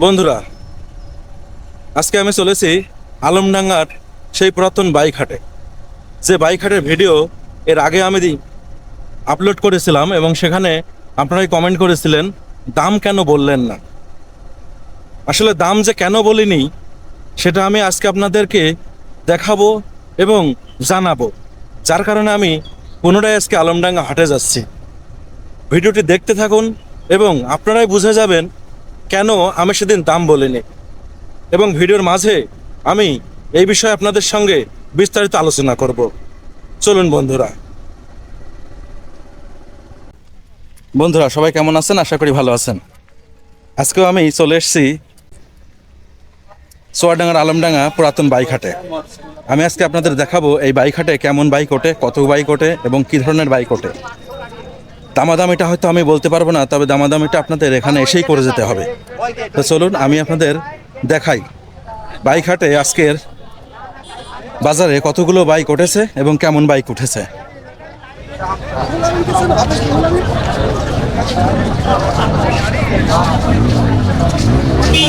বন্ধুরা, আজকে আমি চলেছি আলমডাঙ্গার সেই পুরাতন বাইক হাটে যে বাইক হাটের ভিডিও এর আগে আমি আপলোড করেছিলাম এবং সেখানে আপনারাই কমেন্ট করেছিলেন, দাম কেন বললেন না? আসলে দাম যে কেন বলিনি, সেটা আমি আজকে আপনাদেরকে দেখাবো এবং জানাব। যার কারণে আমি পুনরায় আজকে আলমডাঙ্গা হাটে যাচ্ছি। ভিডিওটি দেখতে থাকুন এবং আপনারাই বুঝে যাবেন কেন আমি সেদিন দাম বলিনি? এবং ভিডিওর মাঝে আমি এই বিষয়ে আপনাদের সঙ্গে বিস্তারিত আলোচনা করব। চলুন বন্ধুরা। বন্ধুরা, সবাই কেমন আছেন? আশা করি ভালো আছেন। আজকেও আমি চলে এসেছি সোয়াডাঙ্গার আলমডাঙ্গা পুরাতন বাইক হাটে আমি আজকে আপনাদের দেখাবো এই বাইক হাটে কেমন বাইক ওঠে, কত বাইক ওঠে, এবং কী ধরনের বাইক ওঠে। দামাদামিটা হয়তো আমি বলতে পারব না তবে দামাদামিটা আপনাদের এখানে এসেই করে যেতে হবে। তো চলুন আমি আপনাদের দেখাই। বাইক হাটে আজকের বাজারে কতগুলো বাইক উঠেছে এবং কেমন বাইক উঠেছে? এই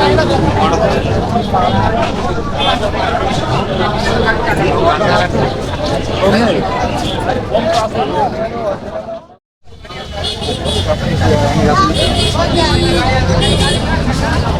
মাইন্দ্র কার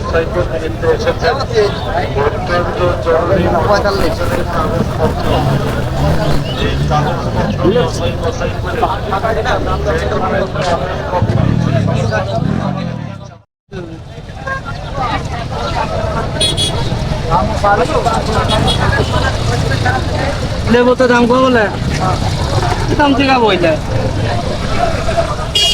মোটরসাইকেল কিনতে এসেছেন অত্যন্ত জরুরি এই কাগজপত্র বাছাই বাছাই করে লেবু তো দাম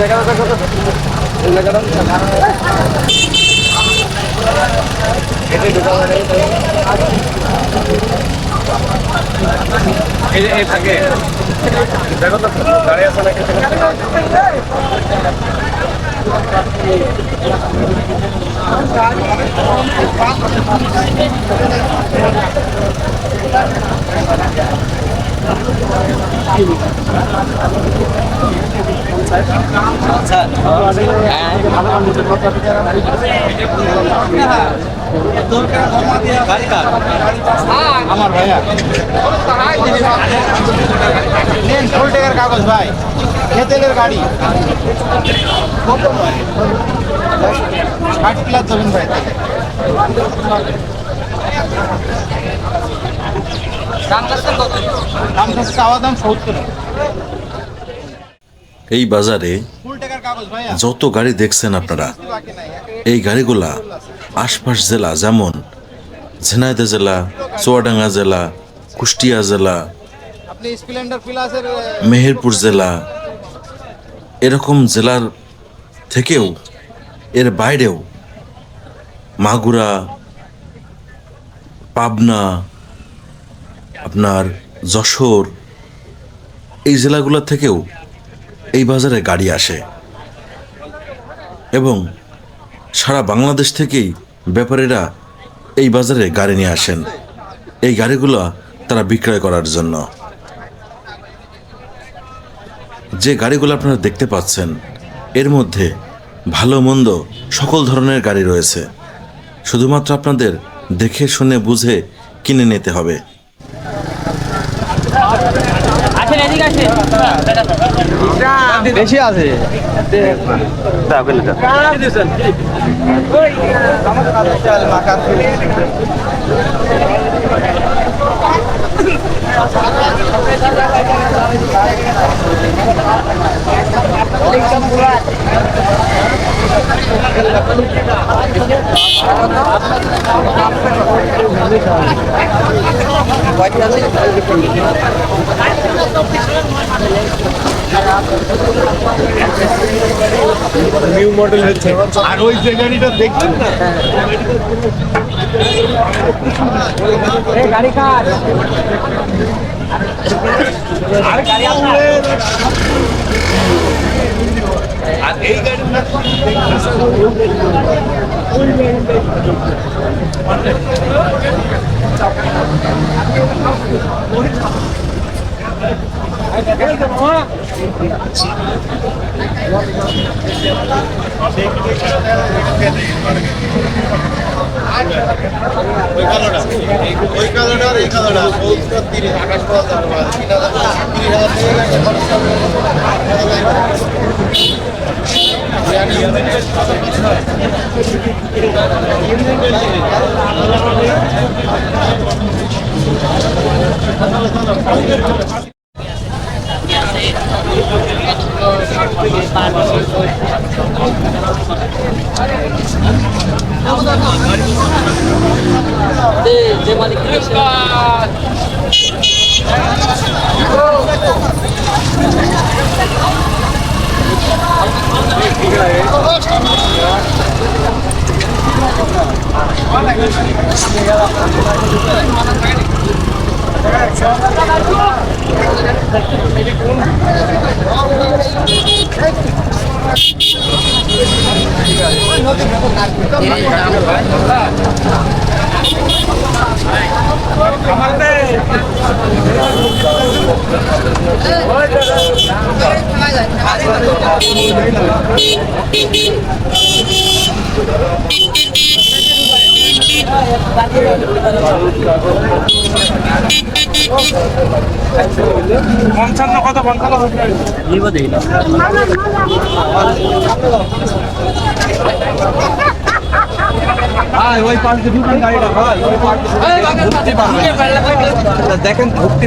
কত বলে দাম ঠিক আছে জিজ্ঞেস করব আমার ভাইয়া। টোল টেকার কাগজ ভাই খেতেলের গাড়ি ষাট প্লাস ধরুন ভাই এই বাজারে যত গাড়ি দেখছেন আপনারা, এই গাড়িগুলা আশপাশ জেলা যেমন ঝিনাইদা জেলা, চুয়াডাঙ্গা জেলা, কুষ্টিয়া জেলা, মেহেরপুর জেলা, এরকম জেলার থেকেও এর বাইরেও মাগুরা পাবনা, আপনার যশোর, এই জেলাগুলো থেকেও এই বাজারে গাড়ি আসে। এবং সারা বাংলাদেশ থেকেই ব্যাপারীরা এই বাজারে গাড়ি নিয়ে আসেন। এই গাড়িগুলো তারা বিক্রয় করার জন্য। যে গাড়িগুলো আপনারা দেখতে পাচ্ছেন, এর মধ্যে ভালো মন্দ সকল ধরনের গাড়ি রয়েছে। শুধুমাত্র আপনাদের দেখে শুনে বুঝে কিনে নিতে হবে। বেশি আছে। আর ওই যে গাড়িটা দেখলেন না? আর এই গাড়িটা ওই কালোটা এই কালোটা তিরিশ আকাশ হাজার তিরিশ আমাদের ওই পাশে ঢুকুন গাড়িটা ভাই ওই পাশে ঢুকতে পারবেন দেখেন ঢুকতে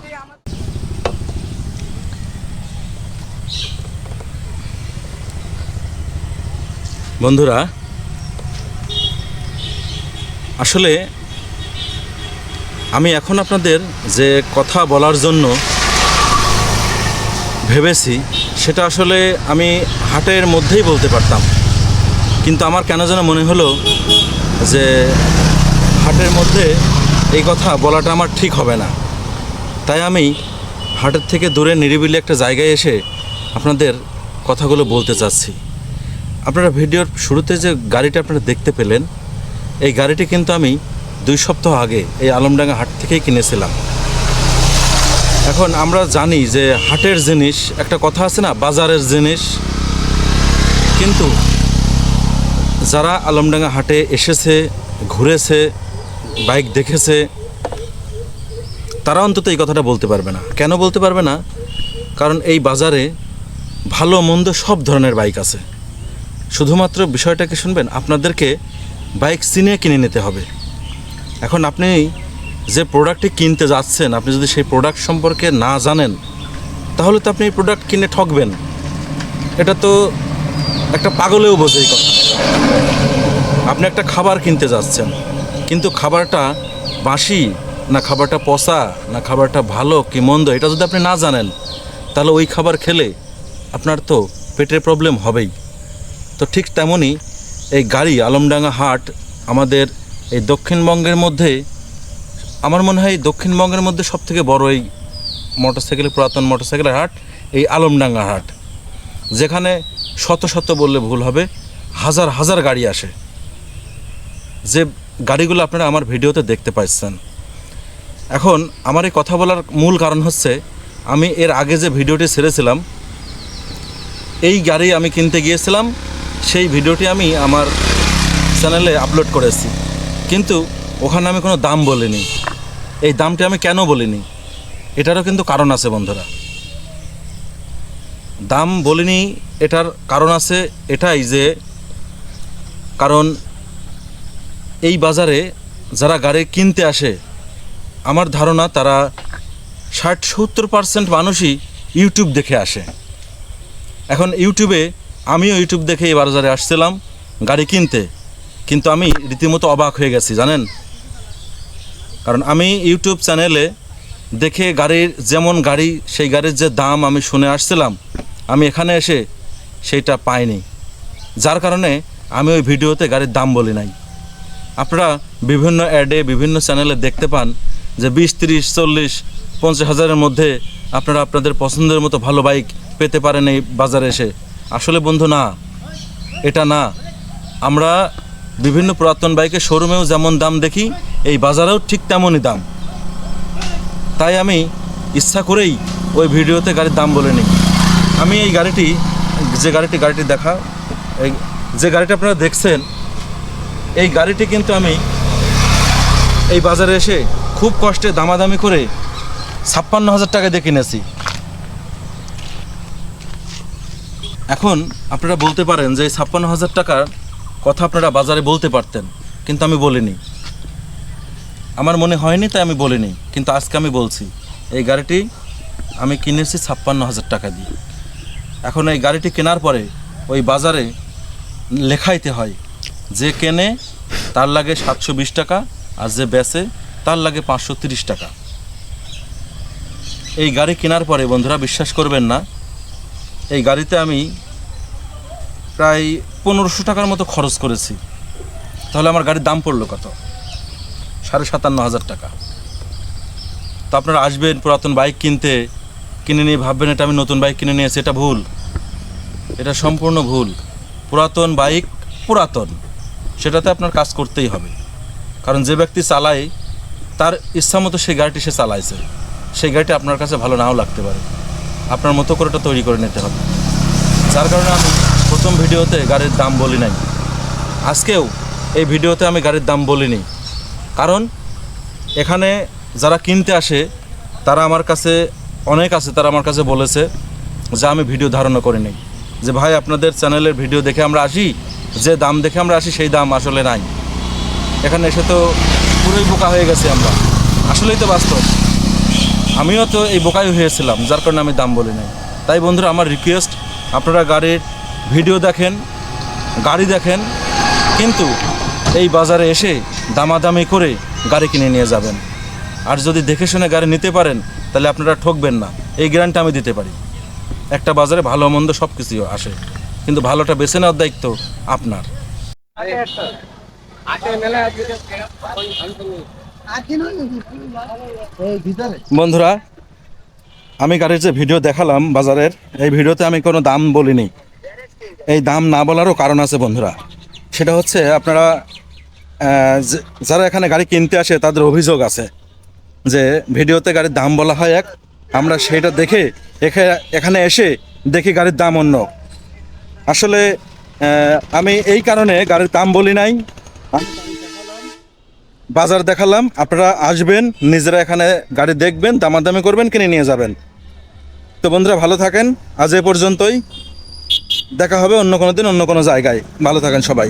বন্ধুরা, আসলে আমি এখন আপনাদের যে কথা বলার জন্য ভেবেছি, সেটা আসলে আমি হাটের মধ্যেই বলতে পারতাম। কিন্তু আমার কেন যেন মনে হলো যে হাটের মধ্যে এই কথা বলাটা আমার ঠিক হবে না। তাই আমি হাটের থেকে দূরে নিরিবিলি একটা জায়গায় এসে আপনাদের কথাগুলো বলতে চাচ্ছি। আপনারা ভিডিওর শুরুতে যে গাড়িটা আপনারা দেখতে পেলেন, এই গাড়িটি কিন্তু আমি দুই সপ্তাহ আগে এই আলমডাঙ্গা হাট থেকেই কিনেছিলাম। এখন আমরা জানি যে হাটের জিনিস, একটা কথা আছে না, বাজারের জিনিস। কিন্তু যারা আলমডাঙ্গা হাটে এসেছে, ঘুরেছে, বাইক দেখেছে, তারা অন্তত এই কথাটা বলতে পারবে না। কেন বলতে পারবে না? কারণ এই বাজারে ভালো মন্দ সব ধরনের বাইক আছে। শুধুমাত্র বিষয়টা কি শুনবেন, আপনাদেরকে বাইক চিনে কিনে নিতে হবে। এখন আপনি যে প্রোডাক্টটি কিনতে যাচ্ছেন, আপনি যদি সেই প্রোডাক্ট সম্পর্কে না জানেন, তাহলে তো আপনি এই প্রোডাক্ট কিনে ঠকবেন। এটা তো একটা পাগলেও বোঝে এই কথা। আপনি একটা খাবার কিনতে যাচ্ছেন, কিন্তু খাবারটা বাসি না খাবারটা পচা না খাবারটা ভালো কি মন্দ, এটা যদি আপনি না জানেন, তাহলে ওই খাবার খেলে আপনার তো পেটের প্রবলেম হবেই। তো ঠিক তেমনই এই গাড়ি, আলমডাঙ্গা হাট, আমাদের এই দক্ষিণবঙ্গের মধ্যে, আমার মনে হয় দক্ষিণবঙ্গের মধ্যে সব থেকে বড় এই মোটরসাইকেলের পুরাতন মোটরসাইকেলের হাট, এই আলমডাঙ্গা হাট। যেখানে শত শত বললে ভুল হবে, হাজার হাজার গাড়ি আসে। যে গাড়িগুলো আপনারা আমার ভিডিওতে দেখতে পাচ্ছেন। এখন আমার এই কথা বলার মূল কারণ হচ্ছে, আমি এর আগে যে ভিডিওটি ছেড়েছিলাম, এই গাড়ি আমি কিনতে গিয়েছিলাম সেই ভিডিওটি আমি আমার চ্যানেলে আপলোড করেছি। কিন্তু ওখানে আমি কোনো দাম বলিনি। এই দামটি আমি কেন বলিনি? এটারও কিন্তু কারণ আছে বন্ধুরা। দাম বলিনি, এটার কারণ আছে এটাই যে, কারণ এই বাজারে যারা গাড়ি কিনতে আসে, আমার ধারণা তারা ষাট সত্তর পার্সেন্ট মানুষই ইউটিউব দেখে আসে। এখন ইউটিউবে আমিও ইউটিউব দেখে এই বাজারে আসছিলাম, গাড়ি কিনতে। কিন্তু আমি রীতিমতো অবাক হয়ে গেছি, জানেন? কারণ আমি ইউটিউব চ্যানেলে দেখে গাড়ির যেমন গাড়ি, সেই গাড়ির যে দাম আমি শুনে আসছিলাম, আমি এখানে এসে সেইটা পাইনি। যার কারণে আমি ওই ভিডিওতে গাড়ির দাম বলি নাই। আপনারা বিভিন্ন অ্যাডে, বিভিন্ন চ্যানেলে দেখতে পান যে বিশ, তিরিশ, চল্লিশ, পঞ্চাশ হাজারের মধ্যে আপনারা আপনাদের পছন্দের মতো ভালো বাইক পেতে পারেন এই বাজারে এসে। আসলে বন্ধু, না, এটা না। আমরা বিভিন্ন পুরাতন বাইকের শোরুমেও যেমন দাম দেখি, এই বাজারেও ঠিক তেমনই দাম। তাই আমি ইচ্ছা করেই ওই ভিডিওতে গাড়ির দাম বলে নিই। আমি এই গাড়িটি, যে গাড়িটি গাড়িটি দেখা, এই যে গাড়িটা আপনারা দেখছেন, এই গাড়িটি কিন্তু আমি এই বাজারে এসে খুব কষ্টে দামাদামি করে ছাপ্পান্ন হাজার টাকা দিয়ে কিনেছি। এখন আপনারা বলতে পারেন যে ছাপ্পান্ন হাজার টাকার কথা আপনারা বাজারে বলতে পারতেন, কিন্তু আমি বলিনি। আমার মনে হয়নি, তাই আমি বলিনি, কিন্তু আজকে আমি বলছি, এই গাড়িটি আমি কিনেছি ছাপ্পান্ন হাজার টাকা দিয়ে। এখন এই গাড়িটি কেনার পরে ওই বাজারে লেখাইতে হয়, যে কেনে তার লাগে সাতশো বিশ টাকা, আর যে বেচে তার লাগে পাঁচশো তিরিশ টাকা। এই গাড়ি কেনার পরে বন্ধুরা বিশ্বাস করবেন না এই গাড়িতে আমি প্রায় পনেরোশো টাকার মতো খরচ করেছি। তাহলে আমার গাড়ির দাম পড়ল কত? সাড়ে সাতান্ন হাজার টাকা। তো আপনারা আসবেন পুরাতন বাইক কিনতে, কিনে নিয়ে ভাববেন এটা আমি নতুন বাইক কিনে নিয়েছি, এটা ভুল। এটা সম্পূর্ণ ভুল। পুরাতন বাইক পুরাতন। সেটাতে আপনার কাজ করতেই হবে। কারণ যে ব্যক্তি চালায়, তার ইচ্ছা মতো সেই গাড়িটি সে চালাইছে। সেই গাড়িটি আপনার কাছে ভালো নাও লাগতে পারে। আপনার মতো করে ওটা তৈরি করে নিতে হবে। যার কারণে আমি প্রথম ভিডিওতে গাড়ির দাম বলি নাই। আজকেও এই ভিডিওতে আমি গাড়ির দাম বলিনি। কারণ এখানে যারা কিনতে আসে, তারা আমার কাছে, অনেক আছে তারা আমার কাছে বলেছে যে আমি ভিডিও ধারণা করে নিই যে ভাই, আপনাদের চ্যানেলের ভিডিও দেখে আমরা আসি, যে দাম দেখে আমরা আসি, সেই দাম আসলে নাই। এখানে এসে তো পুরোই বোকা হয়ে গেছি আমরা। আসলেই তো বাস্তব। আমিও তো এই বোকাই হয়েছিলাম, যার কারণে আমি দাম বলি নাই। তাই বন্ধুরা, আমার রিকোয়েস্ট আপনারা গাড়ির ভিডিও দেখেন, গাড়ি দেখেন, কিন্তু এই বাজারে এসে দামাদামি করে গাড়ি কিনে নিয়ে যাবেন। আর যদি দেখে শুনে গাড়ি নিতে পারেন, তাহলে আপনারা ঠকবেন না। এই গ্যারান্টি আমি দিতে পারি। একটা বাজারে ভালো মন্দ সব কিছুই আসে, কিন্তু ভালোটা বেছে নেওয়ার দায়িত্ব আপনার। বন্ধুরা, আমি গাড়ির যে ভিডিও দেখালাম বাজারের, এই ভিডিওতে আমি কোনো দাম বলিনি। এই দাম না বলারও কারণ আছে বন্ধুরা। সেটা হচ্ছে আপনারা যারা এখানে গাড়ি কিনতে আসে, তাদের অভিযোগ আছে যে ভিডিওতে গাড়ির দাম বলা হয় এক, আমরা সেটা দেখে এখানে এসে দেখি গাড়ির দাম অন্য। আসলে আমি এই কারণে গাড়ির দাম বলি নাই। বাজার দেখালাম, আপনারা আসবেন, নিজেরা এখানে গাড়ি দেখবেন, দামাদামি করবেন, কিনে নিয়ে যাবেন। তো বন্ধুরা, ভালো থাকেন, আজ এ পর্যন্তই। দেখা হবে অন্য কোনো দিন, অন্য কোনো জায়গায়। ভালো থাকেন সবাই।